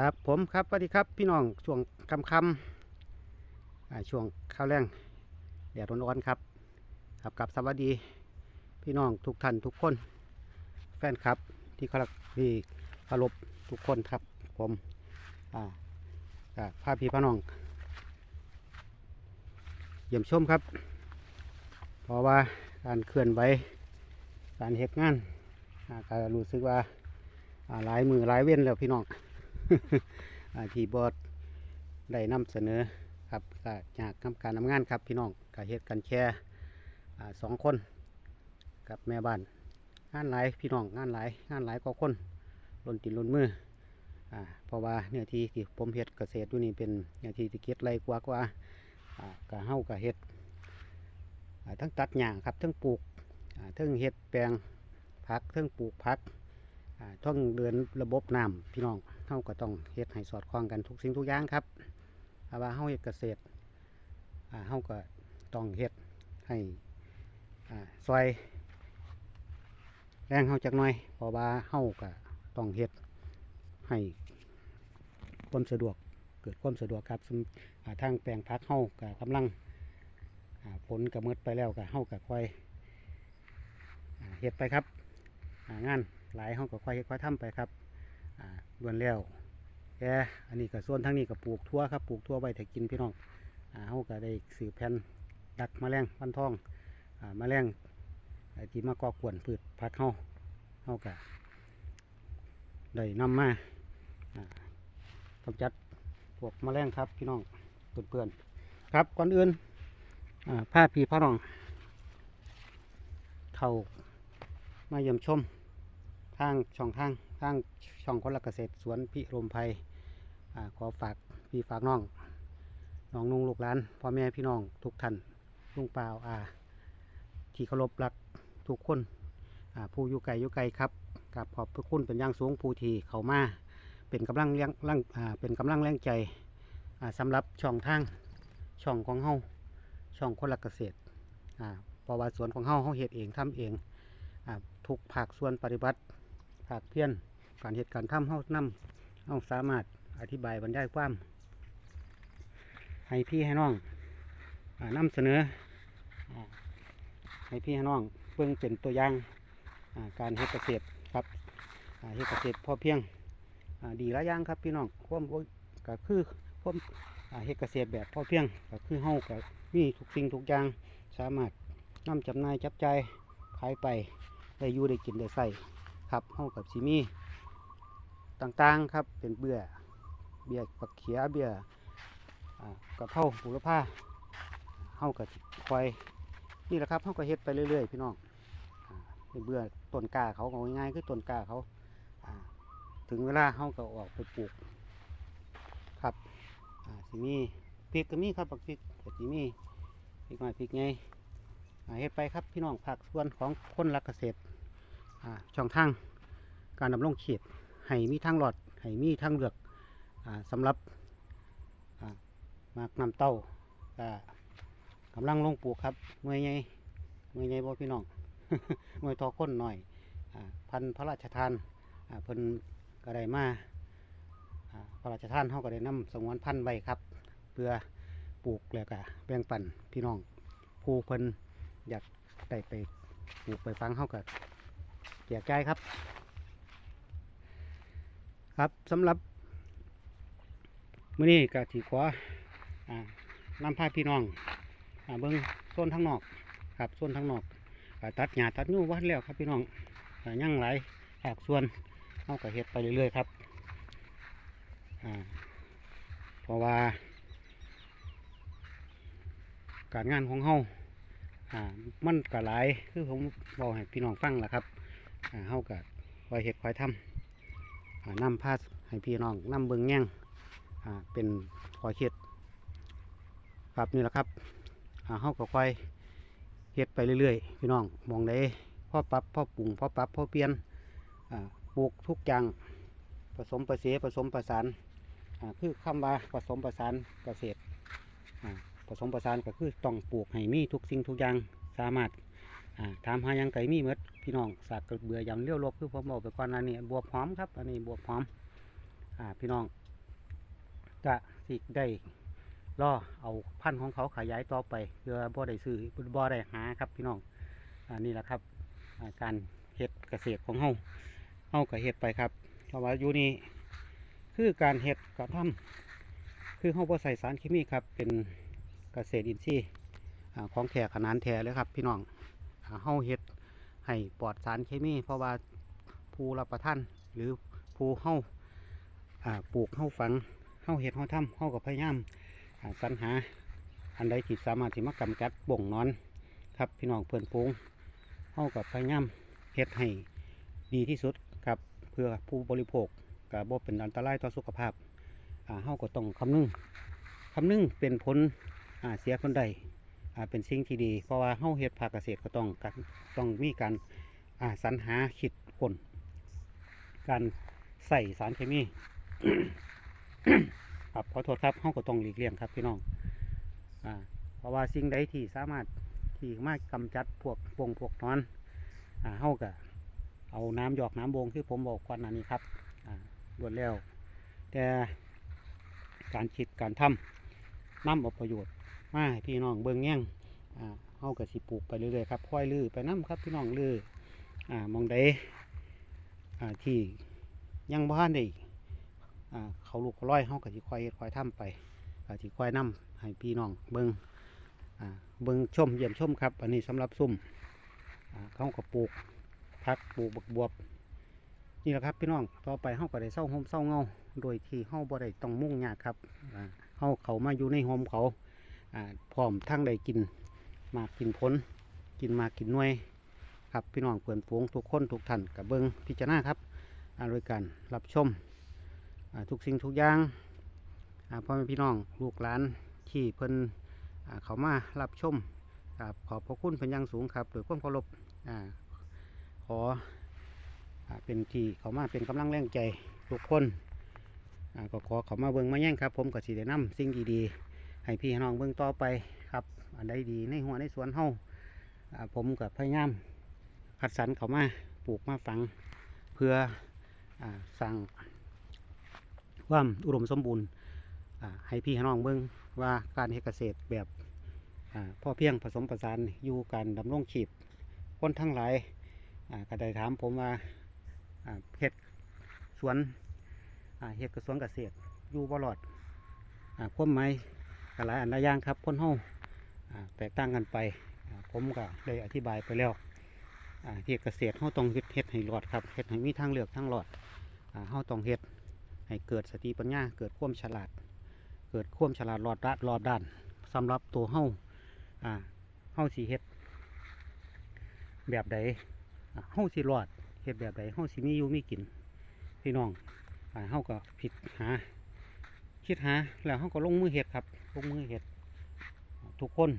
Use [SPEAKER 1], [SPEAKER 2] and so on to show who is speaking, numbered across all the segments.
[SPEAKER 1] ครับผมครับสวัสดีครับพี่น้องช่วงคำคำช่วงข้าวแรงแดดร้อนๆครับ ครับกับสวัสดีพี่น้องทุกท่านทุกคน แฟนครับที่เคารพที่เคารพทุกคนครับ ผมอ่าพาพี่พาน้อง เยี่ยมชมครับ เพราะว่าการเคลื่อนไหวการเหตุงานอ่าก็รู้สึกว่าหลายมือหลายเว้นแล้วพี่น้อง ที่บอดได้นำเสนอครับก็จากทำการทำงานครับพี่น้องก็เฮ็ดกันแค่สองคนกับแม่บ้านงานหลายพี่น้องงานหลายงานหลายกว่าคนล้นตินล้นมืออ่าเพราะว่าเนื้อที่ที่ผมเฮ็ดเกษตรอยู่นี่เป็นเนื้อที่ที่เก็ดไรกว่ากว่าอ่าก็เฮาก็เฮ็ดทั้งตัดหญ้าครับทั้งปลูกทั้งเฮ็ดแปลงผักทั้งปลูกผักทั้งเดินระบบน้ำพี่น้อง เฮาก็ต้องเฮ็ดให้สอดคล้องกันทุกสิ่งทุกอย่างครับเพราะว่าเฮาเฮ็ดเกษตรเฮาก็ต้องเฮ็ดให้ซอยแรงเฮาจักหน่อยเพราะว่าเฮาก็ต้องเฮ็ดให้ความสะดวกเกิดความสะดวกครับซึ่งอ่าทางแปลงพักเฮาก็กำลังผลก็หมดไปแล้วก็เฮาก็ค่อยเฮ็ดไปครับงานหลายเฮาก็ค่อยเฮ็ดค่อยทำไปครับ ล้วนแล้วแค่อันนี้ก็ส่วนทั้งนี้ก็ปลูกทั่วครับปลูกทั่วไว้ถ้ากินพี่น้องอ่าเฮาก็ได้ซื้อแผ่นดักมแมลงวันทองอ่าแมลงไอ้ที่มาก่อกวนพืชผักเฮาเฮากะได้นำมาอ่ากำจัดพวกมแมลงครับพี่น้องเพื่อนๆครับก่อนอื่นผ้าพีพ่อน้อง เข้ามาเยี่ยมชม ทางช่องทางทางช่องคนละเกษตรสวนพิรมภัยอขอฝากพี่ฝากน้องน้องนุ่งลูกหลานพ่อแม่พี่น้องทุกท่านลุงเปล่าอาที่เคารพรักทุกคนผู้อยู่ไกลอยู่ไกลครับกับขอบพระคุณเป็นอย่างสูงผู้ที่เขามาเป็นกำลังเลี้ยงร่างเป็นกำลังแรงใจอ่าสำหรับช่องทางช่องของเฮาช่องคนละเกษตรอ่าเพราะว่าสวนของเฮาเฮาเฮ็ดเองทำเองอทุกภาคส่วนปฏิบัติ ภาคเพี้ยนการเฮ็ดการทำเฮานำเฮาสามารถอธิบายบรรยายความ ให้พี่ให้น้องอานำเสนอให้พี่ให้น้องเบิ่งเป็นตัวอย่างการเฮ็ดเกษตรครับเฮ็ดเกษตรพอเพียงดีหลายอย่างครับพี่น้องควมก็คือควมเฮ็ดเกษตรแบบพอเพียงก็คือเฮาก็มีทุกสิ่งทุกอย่างสามารถนำจำหน่ายจับจ่ายขายไปได้อยู่ได้กินได้ใส่ ครับเฮากับสิมีต่างๆครับเป็นเบื่อเบี้ยปักเขียเบี้ยอ่ากระเพราบุรพาเฮากับคอยนี่แหละครับเขาก็เฮ็ดไปเรื่อยๆพี่น้องเป็นเบื่อต้นกาเขาเอาง่ายๆคือต้นกาเขาถึงเวลาเขาก็ออกไปปลูกครับอ่มีพริกก็มีครับบักพริกก็สิมีพริกน้อยพริกใหญ่อ่าเฮ็ดไปครับพี่น้องภาคส่วนของคนรักเกษตร ช่องทางการดำรงชีพให้มีทางหลอดให้มีทางเลือกอสำหรับมากนำเต้ากำลังลงปลูกครับเมื่อยไงเมื่อยไงบ่พี่น้องเมื่อยทอค้นหน่อยอพันพระราชทานเพิ่นก็ได้มาอ่าพระราชทานเขาก็ได้นำสงวนพันธุ์ไว้ครับ เพื่อปลูกแล้วก็แบ่งปันพี่น้องผู้เพิ่นอยากได้ไปปลูกไปฟังเขาก็ แจกจ่ายครับ ครับสำหรับมื้อนี้ก็ถือขออ่านำพาพี่น้องอ่าเบิ้งโซนทั้งนอกครับโซนทั้งนอกตัดหญ้าตัดยู่วัดแล้วครับพี่น้องก็ยังหลายภาคส่วนเอาก็เฮ็ดไปเรื่อยๆครับอ่าเพราะว่า การงานของเฮาอ่ามันก็หลายคือผมบอกให้พี่น้องฟังแหละครับ เฮาก็คอยเฮ็ดคอยทำอ่านำพาให้พี่น้องนำเบิ้งแง่งเป็นคอยเฮ็ดครับนี่แหละครับอ่าเฮาก็ค่อยเฮ็ดไปเรื่อยๆ พี่น้องมองได้พ่อปรับพ่อปรุงพ่อปรับพ่อเปลี่ยนปลูกทุกอย่างผสมประเสผสมประสานคือคำว่าผสมประสานเกษตรผสมประสานก็คือต้องปลูกให้มีทุกสิ่งทุกอย่างสามารถ ถามหายังไก่มีหมดพี่น้องสากกระเบือยำเลี้ยวลบคือผมบอกไปก่อนอันนี้บวบหอมครับ อันนี้บวบหอมอ่าพี่น้องกะสิได้ล่อเอาพันธุ์ของเขาขยายต่อไปเพื่อบ่ได้ซื้อบ่ได้หาครับพี่น้องอันนี้แหละครับาการเฮ็ดเกษตรของเฮาเฮาก็เฮ็ดไปครับเพราะว่าอยู่นี่คือการเฮ็ดการทำคือเฮาบ่ใส่สารเคมีครับเป็นเกษตรอินทรีย์ของแท้ขนาดแท้เลยครับพี่น้อง เฮาเฮ็ดให้ปลอดสารเคมี เพราะว่าผู้รับประทานหรือผู้เฮาปลูกเฮาฝังเฮาเฮ็ดเฮาทำเฮาก็พยายามอ่าสรรหาอันใดที่สามารถที่มากำจัดบ่งนอน ครับพี่น้องเพื่อนฟูงเฮากับพยายามเฮ็ดให้ดีที่สุดครับเพื่อผู้บริโภคกับบ่เป็นอันตรายต่อสุขภาพอ่าเฮาก็ต้องคำนึงคำนึงเป็นผลเสียผลใด เป็นสิ่งที่ดี เพราะว่าเฮาเฮ็ดภาคเกษตรก็ต้องการต้องมีการสรรหาคิดคนการใส่สารเคมีครับขอโทษครับเฮาก็ต้องหลีกเลี่ยงครับพี่น้องอ่าเพราะว่าสิ่งใดที่สามารถที่มากกำจัดพวกวงพวกนอนอ่าเฮากะเอาน้ำหยอกน้ำบงที่ผมบอกก่อนหน้านี้ครับอ่ารวดแล้วแต่การคิดการทำน้ำอาประโยชน์ มาพี่น้องเบิ่งแย่งอ่าเฮากะสิปลูกไปเรื่อยๆครับค่อยลือไปน้ำครับพี่น้องลืออ่ามองใดอ่าที่ยังบ้านได้อ่าเขาลูกเขาร้อยเฮากะสิค่อยค่อยทำไปกะสิค่อยนำให้พี่น้องเบิ่งอ่าเบิ่งชมเยี่ยมชมครับ อันนี้สำหรับซุ่มอ่าเขาก็ปลูกพักปลูกบักบวบนี่แหละครับพี่น้อง ต่อไปเขาก็ได้เศร้าโฮมเศร้าเงา โดยที่เขาบ่ได้ต้องมุ่งยากครับอ่าเขาเขามาอยู่ในโฮมเขา พร้อมทั้งได้กินมากกินผลกินมากกินน่วยครับพี่น้องเพื่อนฝูงทุกคนทุกท่านกับเบิ้งพิจารณาครับอ่าโดยการรับชมทุกสิ่งทุกอย่างพ่อแม่พี่น้องลูกหลานที่เพิ่นอ่าเขามารับชมครับขอบพระคุณเป็นอย่างสูงครับโดยความเคารพอ่าขอเป็นที่เขามาเป็นกำลังแรงใจทุกคนก็ขอเขามาเบิ่งมาแย่งครับ ผมก็สิได้นำสิ่งดีๆ ให้พี่น้องเบิ่งต่อไปครับ อันใดดีในหัวในสวนเฮาผมกับพยายามคัดสรรเขามาปลูกมาฝังเพื่ออสร้างความอุดมสมบูรณ์ให้พี่น้องเบิ่งว่าการเฮ็ดเกษตรแบบพ่อเพียงผสมประสานอยู่การดำรงชีพคนทั้งหลายอ่าก็ได้ถามผมว่าเฮ็ดสวนเฮ็ดกระสวนเกษตรอยู่บ่รอดอความหม หลายอันหลายอย่างครับคนเฮาแตกต่างกันไป ผมก็ได้อธิบายไปแล้วอ่เฮ็ดเกษตรเฮาต้องเฮ็ดเฮ็ดให้รอดครับเฮ็ดให้มีทางเลือกทางรอดเฮาต้องเฮ็ดให้เกิดสติปัญญาเกิดความฉลาด เกิดความฉลาดรอดด้านรอบด้านสำหรับตัวเฮาอ่าเฮาสิเฮ็ดแบบใดอ่าเฮาสิรอดเฮ็ดแบบใดเฮาสิมีอยู่มีกินพี่น้องอ่าเฮาก็ผิดหาคิดหาแล้วเฮาก็ลงมือเฮ็ดครับ ลงมือเฮ็ดทุกคน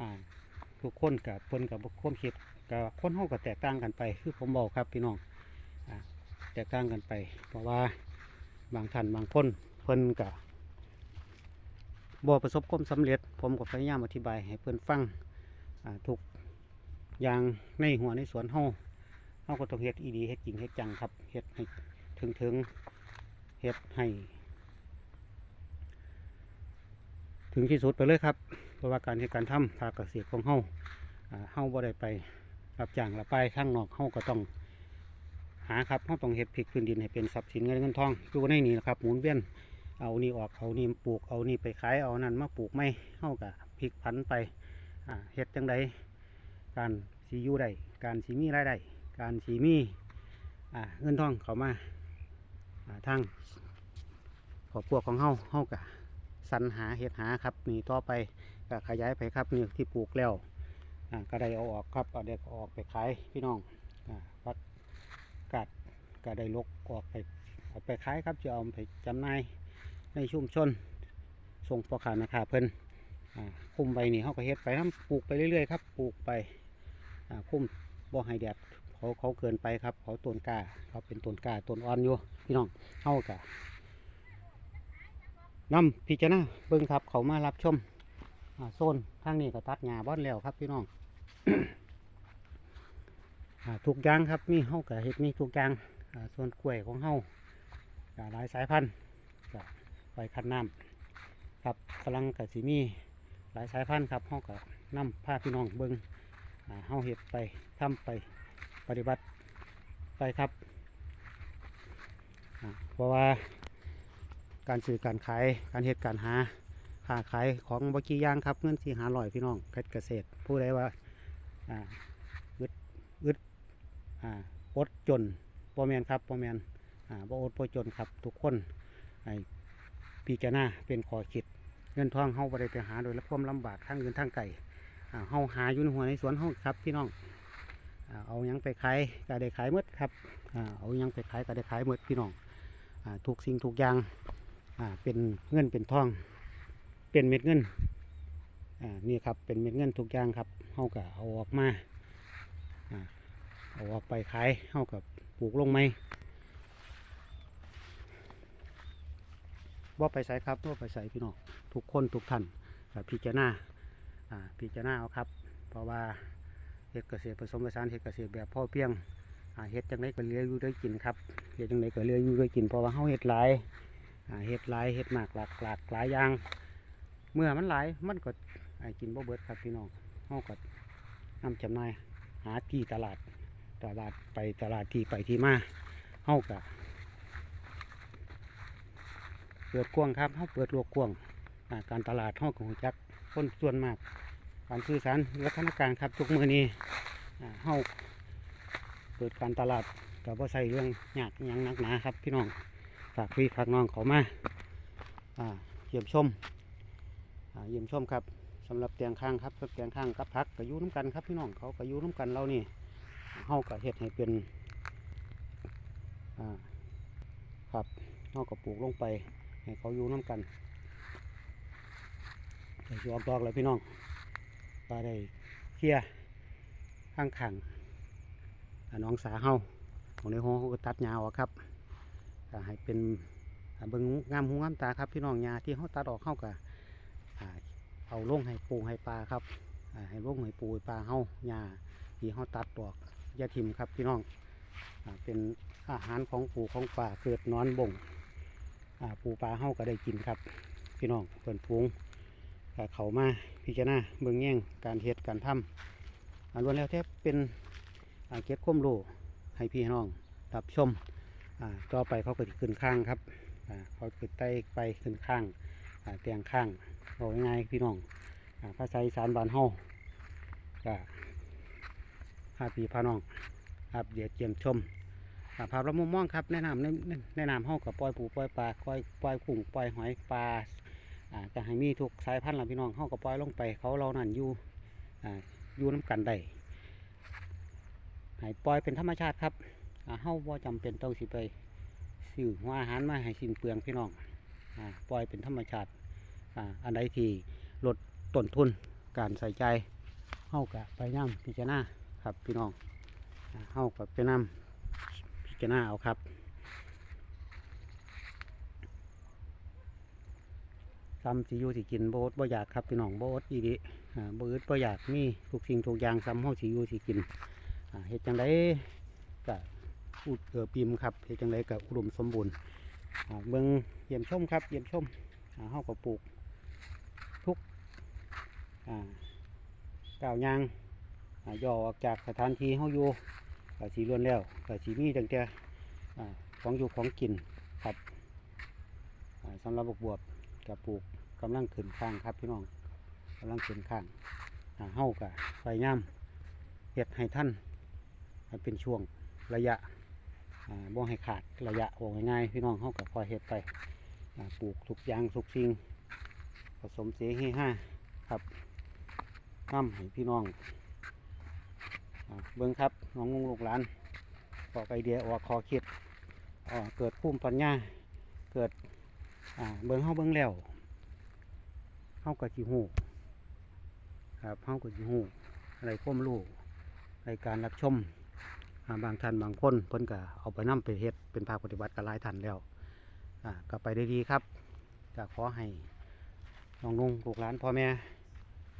[SPEAKER 1] อ่าทุกคนกับเพิ่นกับความคิดกับคนเฮาก็แตกต่างกันไป คือผมบอกครับพี่น้องอ่าแตกต่างกันไป เพราะว่าบางท่านบางคนเพิ่นกะบ่ประสบความสำเร็จ ผมก็พยายามอธิบายให้เพิ่นฟังอ่าทุกอย่างในหัวในสวนเฮาเฮาก็ต้องเฮ็ดอีดีเฮ็ดจริงเฮ็ดจังครับเฮ็ดให้ถึงถึงเฮ็ดให้ ถึงที่สุดไปเลยครับ เพราะว่าการเฮ็ดการทำภาคเกษตรของเฮาอ่าเฮาบ่ได้ไปรับจ้างรับไปข้างนอกเฮาก็ต้องหาครับเฮาต้องเฮ็ดพลิกพื้นดินให้เป็นทรัพย์สินเงินเงินทองอยู่ในนี้นะครับหมุนเวียนเอานี่ออกเอานี่ปลูกเอานี่ไปขายเอานั่นมาปลูกไม่เฮากะพลิกผันไปเฮ็ดจังใดการสีอยู่ได้การสีมีรายได้การสีมีเงินทองเข้ามาทางครอบครัวของเฮาเฮากะ รรหาเฮ็ดหาครับนี่ต่อไปก็ขยายไปครับนี่ที่ปลูกแล้วอ่าก็ได้เอาออกครับเอาเด็กออกไปขายพี่น้องอ่าพักกาดก็ได้ลกออกไปเอาไปขายครับจะเอาไปจำหน่ายในชุมชนส่งพ่อค้าแม่ค้าเพิ่นอ่าคุ้มไปนี่เขาก็เฮ็ดไปทำปลูกไปเรื่อยๆครับปลูกไปอ่าคุ้มบ่ให้แดดเขาเขาเกินไปครับเขาต้นกาเขาเป็นต้นกาต้นอ่อนอยู่พี่น้องเฮากะ นำพิจารณาเบิ่งครับ เขามารับชมโซนทางนี้ก็ตัดหญ้าบ้อนแล้วครับพี่น้องอทุกอย่างครับมีเฮากะเฮ็ดมีทุกอย่างอ่าส่วนกล้วยของเฮาหลายสายพันธุ์ไว้คัดน้ำครับฝรั่งกับสีมีหลายสายพันธุ์ครับเฮาก็นำพาพี่น้องเบิ่งอ่าเฮาเฮ็ดไปทำไปปฏิบัติไปครับเพราะว่า การซื้อการขายการเฮ็ดการหาค้าขายของบกี่อย่างครับเงินสี่หาลอยพี่น้องเพชรเกษตรผู้ใดว่าอ่าอึดอึดอ่าอดจนบ่แมนครับบ่แมนอ่าบ่อดบ่จนครับ ทุกคนให้พิจารณาเป็นขอคิดเงินทองเฮาบ่ได้ไปหาโดยละความลำบากทางอื่นทางไกลอ่าเฮาหาอยู่ในหัวในสวนเฮาครับพี่น้องอ่าเอายังไปขายก็ได้ขายหมดครับอ่าเอายังไปขายก็ได้ขายหมดพี่น้องอ่าทุกสิ่งทุกอย่าง อ่าเป็นเงินเป็นทอง เป็นเม็ดเงินอ่านี่ครับเป็นเม็ดเงินทุกอย่างครับเฮาก็เอาออกมาอ่าเอาออกไปขายเฮากับปลูกลงไหมว่าไปใส่ครับว่าไปใส่พี่น้องทุกคนทุกท่านกับพิจารณาพิจารณาเอาครับ เพราะว่าเฮ็ดเกษตรผสมผสานเฮ็ดเกษตรแบบพ่อเพียงเฮ็ดจังไดก็เหลืออยู่ได้กินครับเฮ็ดจังไดก็เหลืออยู่ได้กินเพราะว่าเฮาเฮ็ดหลาย เฮ็ดหลายเฮ็ดหมากหลากหลากหลายอย่าง เมื่อมันหลายมันก็กินบ่เบิดครับพี่น้องเฮาก็นำจำหน่ายหาที่ตลาดตลาดไปตลาดที่ไปที่มาเฮาก็เปิดกว้างครับเฮาเปิดโลกกว้างการตลาดเฮาก็รู้จักคนส่วนมากการสื่อสารวัฒนการครับทุกมือนี้อ่าเฮาเปิดการตลาดก็บ่ใส่เรื่องยากยังหนักหนาครับพี่น้อง ฝากพี่ฝากน้องเขามาเยี่ยมชมเยี่ยมชมครับสำหรับเตียงข้างครับเตียงข้างกับพักก็อยู่น้ำกันครับพี่น้องเขาก็อยู่น้ำกันเรานี่เฮาก็เฮ็ดให้เป็นครับเฮาก็ปลูกลงไปให้เขายู่น้ำกันใส่ออกดอกเลยพี่น้องปลาได้เคลียร์ข้างขังอ่าน้องสาเฮาของในห้องก็ตัดหญ้าออกครับ ก็ให้เป็นเบิ่งงามหูงามตาครับพี่น้องหญ้าที่เขาตัดออกเข้าก็อ่าเอาลงให้ปูให้ปลาครับอ่าให้ลงให้ปูปลาเฮาหญ้าที่เฮาตัดดอกยาทิมครับพี่น้องอเป็นอาหารของปูของปลาเกิดนอนบ่งปูปลาเฮาก็ได้กินครับ พี่น้องเปิ่นปูงเขามาพิจารณาเบิ่งแย่งการเฮ็ดการทำอ่าล้วนแล้วแทบเป็นเก็บข้อมรู้ให้พี่น้องรับชม ต่อไปเขาก็จะขึ้นข้างครับเขาขึ้นไต่ไปขึ้นข้างเตียงข้างบอกง่ายๆพี่น้องภาษาอีสานบ้านเฮาก็พาพี่พาน้องครับเดี๋ยวเจียมชมภาพละมุมมองครับแนะนำแนะนำเฮากับปล่อยปูปล่อยปลาปล่อยปล่อยกุ้งปล่อยหอยปลาอ่าก็ให้มีทุกสายพันธุ์ละพี่น้องเฮาก็ปล่อยลงไป เขาเรานั่นอยู่อยู่น้กันได้ให้ปล่อยเป็นธรรมชาติครับ เฮาบ่จำเป็นต้องสิไปซื้อหัวอาหารมาให้สิ้นเปลืองพี่น้องอปล่อยเป็นธรรมชาติอันใดที่ลดต้นทุนการใส่ใจเฮากับไปนำพิจารณาครับพี่น้องอ่าเฮากับไปนำพิจารณาเอาครับซ้ำสิอยู่สิกินโบดบ่อยากครับพี่น้องโบดอีดิอ่าบ่อึดบ่อยากมีทุกสิ่งทุกอย่างซ้ำเฮาสิอยู่สิกินเฮ็ดจังไดก็ อุดเอือปิมครับเฮ็ดจังไดก็อุดมสมบูรณ์เบิ่งเยี่ยมชมครับเยี่ยมชมอ่าเฮาก็ปลูกทุกอ่าก้าวยางย่อออกจากสถานที่เฮาอยู่ก็สีล้วนแล้วก็สีมีตั้งแต่ของอยู่ของกินครับสำหรับบวบกับปลูกกำลังขึ้นข้างครับพี่น้องกำลังขึ้นข้างเฮาก็พยายามเฮ็ดให้ท่านเป็นช่วงระยะ บ่ให้ขาดระยะว่าง่ายๆพี่น้องเฮาก็คอเฮ็ดไปปลูกทุกอย่างทุกสิ่งผสมเสียให้ห้าครับน้ำให้พี่น้องเบิ้งครับน้องงลูกหลานออกไอเดียออกคอคิดเกิดภูมิปัญญาเกิดเบิ้งเฮาเบิ้งแล้วเฮาก็จิหูครับเฮาก็จิหูอะไรก้มลูกในการรับชม บางท่านบางคนเพิ่นก็เอาไปนํไปเฮ็ดเป็นภาคปฏิบัติกับหลายท่านแล้วก็ไปได้ดีครับก็ขอให้น้องนุ่งลูกหลานพ่อแม่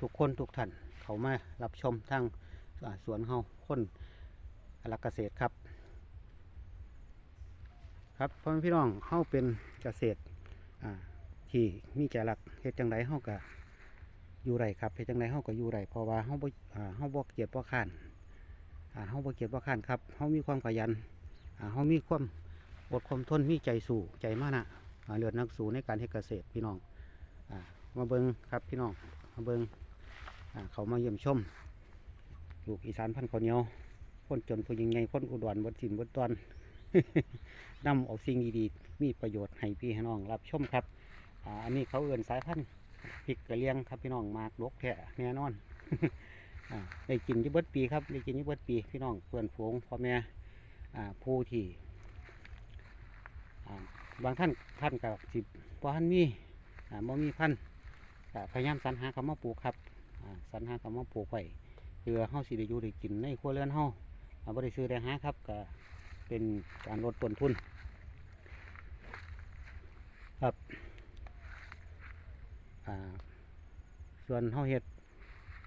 [SPEAKER 1] ทุกคนทุกท่านเขามารับชมทั้งสวนเฮาคนอลักเกษตรครับ ครับพ่อแม่พี่น้องเฮาเป็นเกษตรที่มีใจรักเฮ็ดจังไดเฮาก็อยู่ไรครับเฮ็ดจังไดเฮาก็อยู่ไรเพราะว่าเฮาบ่อ่าเฮาบ่เกียดบ่ค้าน เฮาบ่เกียดบ่ค้านครับเฮามีความขยันเฮามีความอดความทนมีใจสู้ใจมานะอ่าเลือดนักสู้ในการเฮ็ดเกษตรพี่น้องอมาเบิงครับพี่น้องมาเบิงเขามาเยี่ยมชมปลูกอีสานพันธุ์ข้าวเหนียวคนจนผู้ยังไงคนอุดรบนสินบนตอนนำเอาสิ่งดีๆมีประโยชน์ให้พี่ให้น้องรับชมครับอ่าอันนี้เขาเอื่นสายพันธุ์พริกกระเลียงครับพี่น้องมากลกแท้แน่นอน ได้กินยี่เบิดปีครับได้กินยี่เบิดปีพี่น้องเพื่อนฝูงพ่อแม่ผู้ที่บางท่านท่านกับสิบบ่ท่านมีอ่าบ่มีพันธุ์พยายามสรรหาคำมาปลูกครับอ่าสรรหาคำมาปลูกไว้เพื่อเฮาสิได้อยู่ได้กินในครัวเรือนเฮาอ่าบ่ได้ซื้อได้หาครับก็เป็นการลดต้นทุน ครับส่วนเฮาเฮ็ด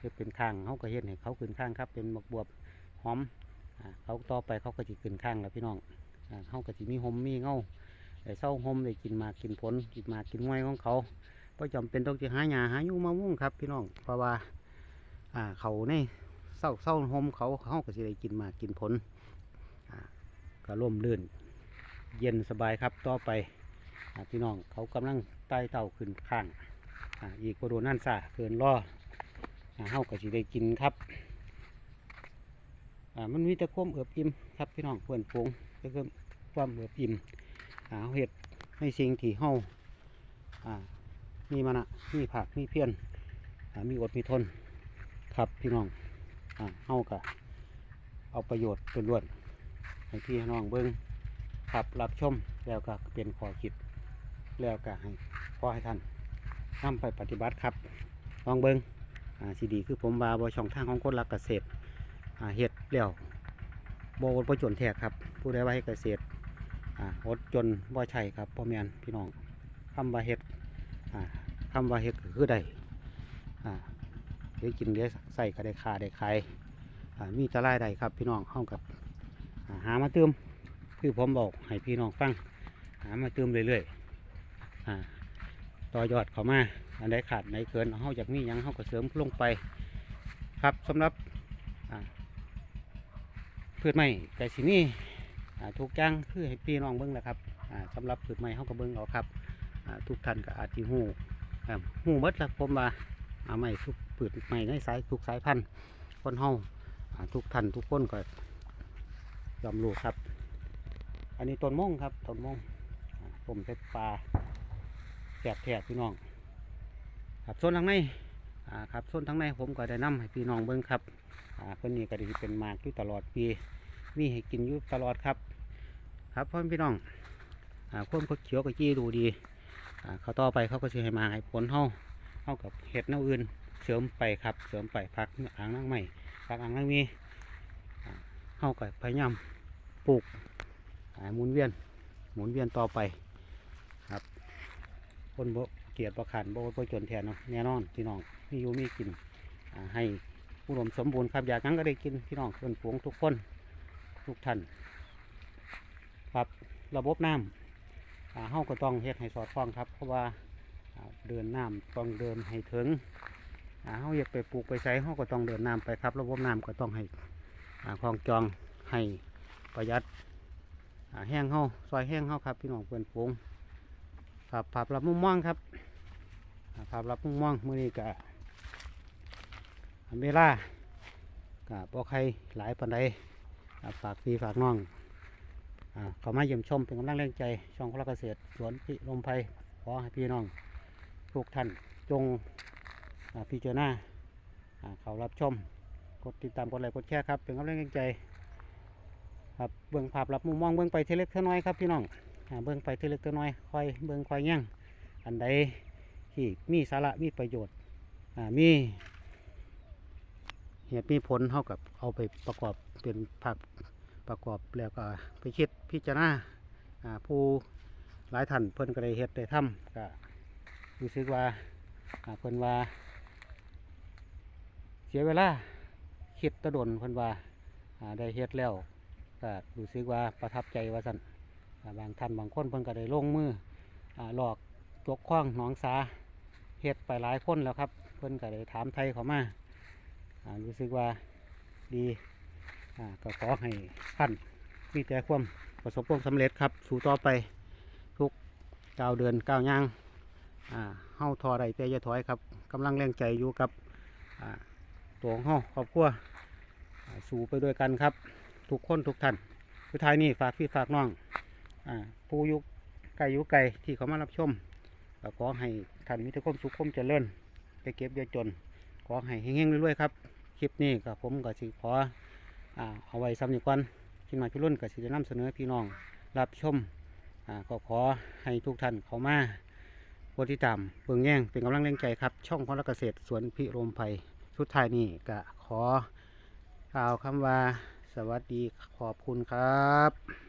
[SPEAKER 1] ฮ็ดเป็นข้างเฮาก็เฮ็ดให้เขาขึ้นข้างครับ เป็นบักบวบหอมเขาต่อไปเขาก็สิขึ้นข้างแล้วพี่น้องเฮาก็สิมีหอมมีเงาได้เศร้าหอมได้กินมากกินผลกินมากกินงวยของเขาบ่จำเป็นต้องสิหาหญ้าหาอยู่มามุ่งครับ พี่น้องเพราะว่าอ่าเขาในเศร้าเศร้าหอมเขาเฮาก็สิได้กินมากกินผลก็ร่มรื่นเย็นสบายครับต่อไปพี่น้องเขากำลังไต่เต่าขึ้นข้างอีกกระโดดนั่นซะเกินล่อ เฮาก็สิได้กินครับมันมีแต่ความเอือบอิ่มครับพี่น้องเพื่อนฝูงก็คือความเอือบอิ่มอ่าเฮาเห็ดให้สิ่งที่เฮาอ่ามีมันอะมีผักมีเพี้ยนมีอดมีทนครับพี่น้องอ่าเฮาก็เอาประโยชน์เป็นล้วนให้พี่น้องเบิ้งครับรับชมแล้วก็เป็นข้อคิด แล้วก็ให้ขอให้ท่านนำไปปฏิบัติครับลองเบิงอ่า สีดีคือผมบาบช่องทางของคนรักเกษตรอ่าเฮ็ดแล้วบอดบ่จนแทกครับ ผู้ใดว่าให้เกษตรอ่าอดจนบ่ใช่ครับพ่อแม่พี่น้องคำว่าเฮ็ดอ่าคำว่าเฮ็ดคือได้อ่าเดี๋ยกินเดี๋ยใส่ก็ได้ขาได้ขายอ่ามีแตะรายได้ครับพี่น้องเข้ากับอ่าหามาเติมคือผมบอกให้พี่น้องฟัง หามาเติมเรื่อยๆอ่าต่อยอดเข้ามา อันใดขาดไหนเกินเขาจากมีหยังเขาก็เสริมลงไป ครับสำหรับพืชไม้ไก่สิมีอ่ทุกอย่างคือให้พี่น้องเบิ้งแหละครับอ่าสำหรับพืชไม้เขาก็เบิ้งเอาครับทุกท่านก็อาจจะหูหูหมดละผมว่าอ่าไม้ทุกพืชไม้ในสายทุกสายพันธุ์คนเฮาทุกท่านทุกคนก็ยอมรู้ครับ อันนี้ต้นม่งครับต้นม่งผมใส่ปลาแสบแถบพี่น้อง ครับโซนทางในอ่าครับโซนทางในผมก็ได้นำให้พี่น้องเบิ้งครับอ่าคนนี่ก็ได้เป็นมากอยู่ตลอดปีมีให้กินอยู่ตลอดครับ ครับพ่อพี่น้องอ่าควาเขียวก็จี้ดูดีอ่าเขาต่อไปเขาก็จะให้มาให้ผลเฮาเฮากับเห็ดแนวอื่นเสริมไปครับเสริมไปพักอ่างนั่งใหม่พักอ่างนั่งมีอ่าเฮาก็พยายามปลูกหมุนเวียนหมุนเวียนต่อไปครับคนบ เกียดประขันบ่บ่จนแทนเนาะแน่นอนพี่น้องมีอยู่มีกินอ่าให้อุดมสมบูรณ์ครับอยากหยังก็ได้กินพี่น้องเพื่อนฝูงทุกคนทุกท่านครับระบบน้ำอ่าเฮาก็ต้องเฮ็ดให้สอดคล้องครับ เพราะว่าเดินน้ำต้องเดินให้ถึงอ่าเฮาอยากไปปลูกไปใส่เฮาก็ต้องเดินน้ำไปครับ ระบบน้ำก็ต้องให้คลองจองให้ประหยัดแห้งเฮาซอยแห้งเฮาครับ พี่น้องเพื่อนฝูงภาพภาพรับมุมมองครับ ภาพรับมุมมองมือนี้ก็เวลาก็บ่ใครหลายปานใดฝากพี่ฝากน้องอ่าเขามาเยี่ยมชมเป็นกำลังแรงใจ ช่องพลักเกษตรสวนพิรมไพขอให้พี่น้องทุกท่านจงอ่าพิจารณาอ่าเขารับชม กดติดตามกดไลค์กดแชร์ครับเป็นกำลังแรงใจครับเบื้องภาพรับมุมมองเบื้องไปเทเล็กเท่าน้อยครับพี่น้องอเบื้องไปเทเล็กเท่าน้อยคอยเบื้องคอยแย่งอันใด ที่มีสาระมีประโยชน์อ่ามีเหตุมีผลเท่ากับเอาไปประกอบเป็นผักประกอบแล้วก็ไปคิดพิจารณาอ่าผู้หลายท่านเพิ่นก็ได้เฮ็ดได้ทำก็รู้สึกว่าอ่าเพิ่นว่า เสียเวลาคิดตะดนเพิ่นว่าอ่าได้เฮ็ดแล้วก็รู้สึกว่าประทับใจว่าสันอ่าบางท่านบางคนเพิ่นก็ได้ลงมืออ่าหลอกตกคล้องหนองสา เฮ็ดไปหลายคนแล้วครับ เพิ่นก็เลยถามไทยเขามารู้สึกว่าดีก็ขอให้ท่านมีแต่ความประสบความสำเร็จครับ สู่ต่อไปทุกเก้าเดือนก้าย่างเฮาทอไรเปียถอยครับกำลังแรงใจอยู่กับตัวของเฮาครอบครัวสู่ไปด้วยกันครับ ทุกคนทุกท่านสุดท้ายนี่ฝากพี่ฝากน้องอผู้ยุกไกลอยุกไกลที่เขามารับชม ขอให้ท่านมีแต่ความสุขความเจริญจะเก็บอย่าจน ขอให้เฮงๆรวยๆครับ คลิปนี้ก็ผมก็สิขออเอาไว้ซ้ำอีกก่อนขึ้นมาพี่รุ่นก็สิจะนำเสนอพี่น้องรับชมอ่าก็ขอให้ทุกท่านเข้ามากดติตามเบิ่งแย่งเป็นกำลังแรงใจครับ ช่องพลเกษตรสวนพิรมภัยสุดท้ายนี่ก็ขอกล่าวคำว่าสวัสดีขอบคุณครับ